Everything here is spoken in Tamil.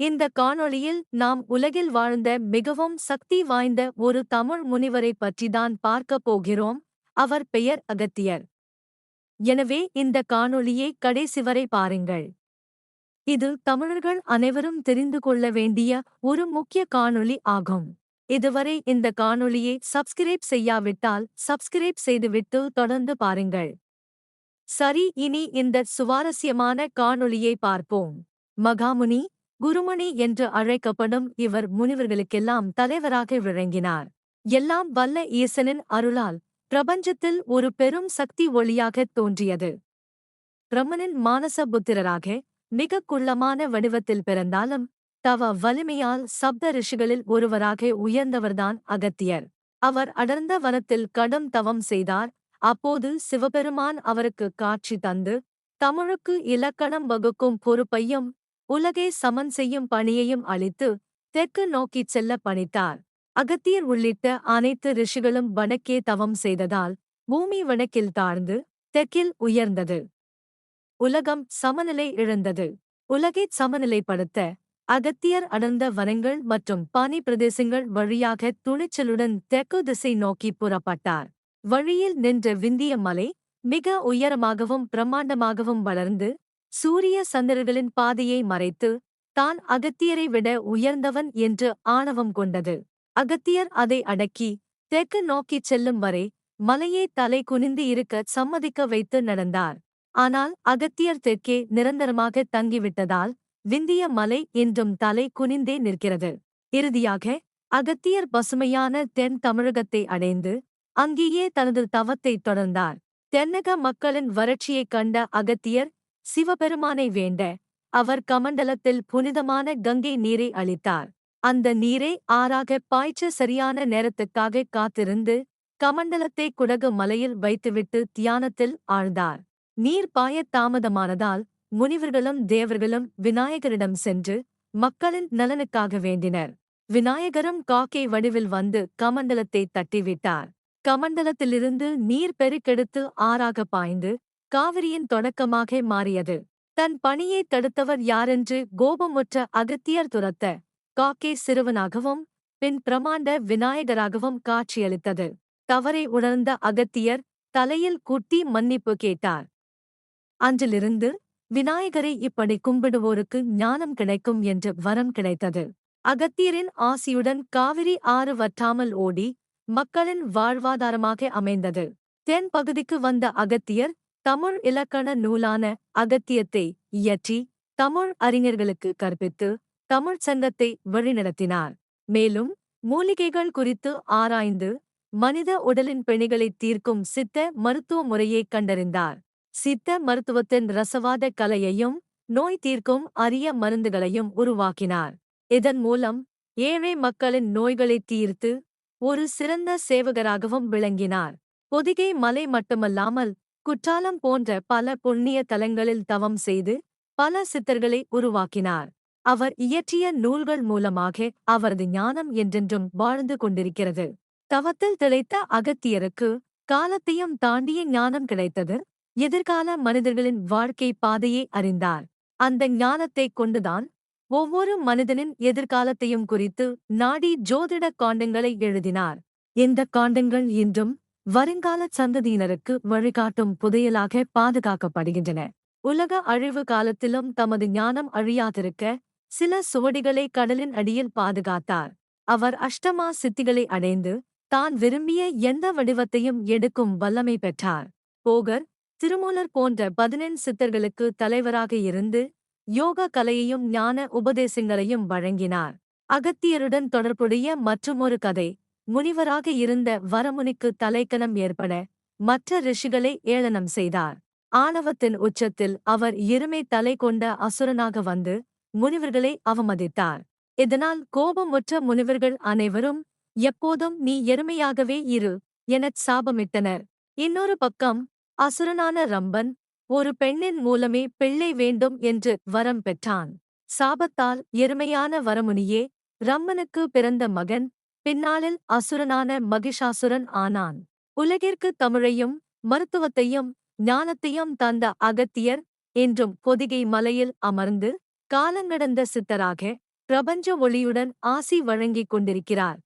இந்த காணொளியில் நாம் உலகில் வாழ்ந்த மிகவும் சக்தி வாய்ந்த ஒரு தமிழ் முனிவரை பற்றிதான் பார்க்கப் போகிறோம். அவர் பெயர் அகத்தியர். எனவே இந்த காணொளியை கடைசி வரை பாருங்கள். இது தமிழர்கள் அனைவரும் தெரிந்து கொள்ள வேண்டிய ஒரு முக்கிய காணொளி ஆகும். இதுவரை இந்த காணொளியை சப்ஸ்கிரைப் செய்யாவிட்டால் சப்ஸ்கிரைப் செய்துவிட்டு தொடர்ந்து பாருங்கள். சரி இனி இந்த சுவாரஸ்யமான காணொளியை பார்ப்போம். மகாமுனி குருமணி என்று அழைக்கப்படும் இவர் முனிவர்களுக்கெல்லாம் தலைவராக விளங்கினார். எல்லாம் வல்ல ஈசனின் அருளால் பிரபஞ்சத்தில் ஒரு பெரும் சக்தி ஒளியாகத் தோன்றியது. பிரம்மனின் மானச புத்திரராக மிக குள்ளமான வடிவத்தில் பிறந்தாலும் தவ வலிமையால் சப்த ரிஷிகளில் ஒருவராக உயர்ந்தவர்தான் அகத்தியர். அவர் அடர்ந்த வனத்தில் கடும் தவம் செய்தார். அப்போது சிவபெருமான் அவருக்கு காட்சி தந்து தமிழுக்கு இலக்கணம் வகுக்கும் பொறுப்பையும் உலகை சமன் செய்யும் பணியையும் அளித்து தெற்கு நோக்கிச் செல்ல பணித்தார். அகத்தியர் உள்ளிட்ட அனைத்து ரிஷிகளும் வடக்கே தவம் செய்ததால் பூமி வடக்கில் தாழ்ந்து தெற்கில் உயர்ந்தது. உலகம் சமநிலை இழந்தது. உலகைச் சமநிலைப்படுத்த அகத்தியர் அடர்ந்த வனங்கள் மற்றும் பனி பிரதேசங்கள் வழியாக துணிச்சலுடன் தெற்கு திசை நோக்கி புறப்பட்டார். வழியில் நின்ற விந்திய மலை மிக உயரமாகவும் பிரம்மாண்டமாகவும் வளர்ந்து சூரிய சந்திரர்களின் பாதையை மறைத்து தான் அகத்தியரை விட உயர்ந்தவன் என்று ஆணவம் கொண்டது. அகத்தியர் அதை அடக்கி தெற்கு நோக்கிச் செல்லும் வரை மலையே தலை குனிந்து இருக்க சம்மதிக்க வைத்து நடந்தார். ஆனால் அகத்தியர் தெற்கே நிரந்தரமாக தங்கிவிட்டதால் விந்திய மலை என்றும் தலை குனிந்தே நிற்கிறது. இறுதியாக அகத்தியர் பசுமையான தென் தமிழகத்தை அடைந்து அங்கேயே தனது தவத்தை தொடர்ந்தார். தென்னக மக்களின் வறட்சியைக் கண்ட அகத்தியர் சிவபெருமானை வேண்ட அவர் கமண்டலத்தில் புனிதமான கங்கை நீரை அளித்தார். அந்த நீரை ஆறாக பாய்ச்ச சரியான நேரத்துக்காக காத்திருந்து கமண்டலத்தை குடகு மலையில் வைத்துவிட்டு தியானத்தில் ஆழ்ந்தார். நீர் பாயத் தாமதமானதால் முனிவர்களும் தேவர்களும் விநாயகரிடம் சென்று மக்களின் நலனுக்காக வேண்டினர். விநாயகரும் காக்கை வடிவில் வந்து கமண்டலத்தை தட்டிவிட்டார். கமண்டலத்திலிருந்து நீர் பெருக்கெடுத்து ஆறாக பாய்ந்து காவிரியின் தொடக்கமாக மாறியது. தன் பணியை தடுத்தவர் யாரென்று கோபமுற்ற அகத்தியர் துரத்த காக்கே சிறுவனாகவும் பின் பிரமாண்ட விநாயகராகவும் காட்சியளித்தது. தவறை உணர்ந்த அகத்தியர் தலையில் குட்டி மன்னிப்பு கேட்டார். அன்றிலிருந்து விநாயகரை இப்படி கும்பிடுவோருக்கு ஞானம் கிடைக்கும் என்று வரம் கிடைத்தது. அகத்தியரின் ஆசியுடன் காவிரி ஆறு வற்றாமல் ஓடி மக்களின் வாழ்வாதாரமாக அமைந்தது. தென் பகுதிக்கு வந்த அகத்தியர் தமிழ் இலக்கண நூலான அகத்தியத்தை இயற்றி தமிழ் அறிஞர்களுக்கு கற்பித்து தமிழ்ச் சங்கத்தை வழிநடத்தினார். மேலும் மூலிகைகள் குறித்து ஆராய்ந்து மனித உடலின் பிணிகளை தீர்க்கும் சித்த மருத்துவ முறையைக் கண்டறிந்தார். சித்த மருத்துவத்தின் ரசவாத கலையையும் நோய் தீர்க்கும் அரிய மருந்துகளையும் உருவாக்கினார். இதன் மூலம் ஏழை மக்களின் நோய்களைத் தீர்த்து ஒரு சிறந்த சேவகராகவும் விளங்கினார். பொதிகை மலை மட்டுமல்லாமல் குற்றாலம் போன்ற பல புண்ணிய தலங்களில் தவம் செய்து பல சித்தர்களை உருவாக்கினார். அவர் இயற்றிய நூல்கள் மூலமாக அவரது ஞானம் என்றென்றும் வாழ்ந்து கொண்டிருக்கிறது. தவத்தில் திளைத்த அகத்தியருக்கு காலத்தையும் தாண்டிய ஞானம் கிடைத்தது. எதிர்கால மனிதர்களின் வாழ்க்கை பாதையை அறிந்தார். அந்த ஞானத்தைக் கொண்டுதான் ஒவ்வொரு மனிதனின் எதிர்காலத்தையும் குறித்து நாடி ஜோதிட காண்டங்களை எழுதினார். இந்த காண்டங்கள் இன்றும் வருங்கால சந்ததியினருக்கு வழிகாட்டும் புதையலாக பாதுகாக்கப்படுகின்றன. உலக அழிவு காலத்திலும் தமது ஞானம் அழியாதிருக்க சில சுவடிகளை கடலின் அடியில் பாதுகாத்தார். அவர் அஷ்டமா சித்திகளை அடைந்து தான் விரும்பிய எந்த வடிவத்தையும் எடுக்கும் வல்லமை பெற்றார். போகர் திருமூலர் போன்ற பதினெண் சித்தர்களுக்கு தலைவராக இருந்து யோக கலையையும் ஞான உபதேசங்களையும் வழங்கினார். அகத்தியருடன் தொடர்புடைய மற்றுமொரு கதை முனிவராக இருந்த வரமுனிக்கு தலைக்கணம் ஏற்பட மற்ற ரிஷிகளை ஏளனம் செய்தார். ஆணவத்தின் உச்சத்தில் அவர் இருமை தலை கொண்ட அசுரனாக வந்து முனிவர்களை அவமதித்தார். இதனால் கோபமுற்ற முனிவர்கள் அனைவரும் எப்போதும் நீ எருமையாகவே இரு எனச் சாபமிட்டனர். இன்னொரு பக்கம் அசுரனான ரம்பன் ஒரு பெண்ணின் மூலமே பிள்ளை வேண்டும் என்று வரம் பெற்றான். சாபத்தால் எருமையான வரமுனியே ரம்மனுக்கு பிறந்த மகன் பின்னாளில் அசுரனான மகிஷாசுரன் ஆனான். உலகிற்கு தமிழையும் மருத்துவத்தையும் ஞானத்தையும் தந்த அகத்தியர் என்றும் பொதிகை மலையில் அமர்ந்து காலங்கடந்த சித்தராக பிரபஞ்ச ஒளியுடன் ஆசி வழங்கிக் கொண்டிருக்கிறார்.